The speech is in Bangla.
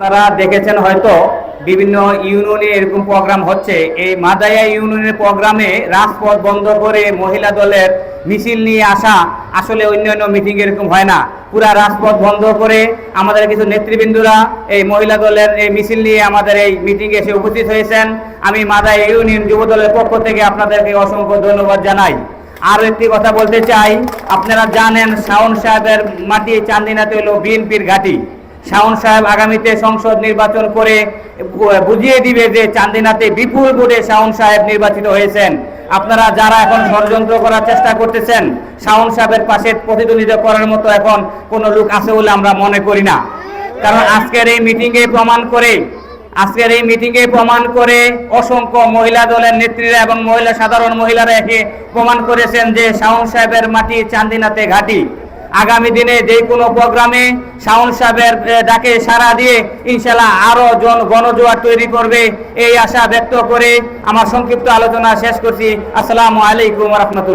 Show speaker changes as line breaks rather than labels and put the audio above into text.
আপনারা দেখেছেন হয়তো বিভিন্ন ইউনিয়নে এরকম প্রোগ্রাম হচ্ছে। এই মাদায়া ইউনিয়নের প্রোগ্রামে রাজপথ বন্ধ করে মহিলা দলের মিছিল নিয়ে আসা আসলে অন্যান্য মিটিং এরকম হয় না। পুরা রাজপথ বন্ধ করে আমাদের কিছু নেতৃবৃন্দরা এই মহিলা দলের এই মিছিল নিয়ে আমাদের এই মিটিং এসে উপস্থিত হয়েছেন। আমি মাদায়া ইউনিয়ন যুব দলের পক্ষ থেকে আপনাদেরকে অসংখ্য ধন্যবাদ জানাই। আরও একটি কথা বলতে চাই, আপনারা জানেন শাওন সাহেবের মাটি চান্দিনাতে হলো বিএনপির ঘাঁটি। শাওন সাহেব আগামীতে সংসদ নির্বাচন করে বুঝিয়ে দিবে যে চান্দিনাতে বিপুল ভোটে শাওন সাহেব নির্বাচিত হয়েছেন। আপনারা যারা এখন ষড়যন্ত্র করার চেষ্টা করতেছেন, শাওন সাহেবের পাশে প্রতিদ্বন্দ্বিতা করার মতো এখন কোনো লোক আছে বলে আমরা মনে করি না। কারণ আজকের এই মিটিংয়ে প্রমাণ করে, আজকের এই মিটিংয়ে প্রমাণ করে অসংখ্য মহিলা দলের নেত্রীরা এবং মহিলা সাধারণ মহিলারা একে প্রমাণ করেছেন যে শাওন সাহেবের মাটি চান্দিনাতে ঘাটি। আগামী দিনে যে কোনো প্রোগ্রামে শাওন সাহেবের ডাকে সাড়া দিয়ে ইনশাল্লাহ আরও জন গণজোয়ার তৈরি করবে এই আশা ব্যক্ত করে আমার সংক্ষিপ্ত আলোচনা শেষ করছি। আসসালামু আলাইকুম রহমতুল্লাহ।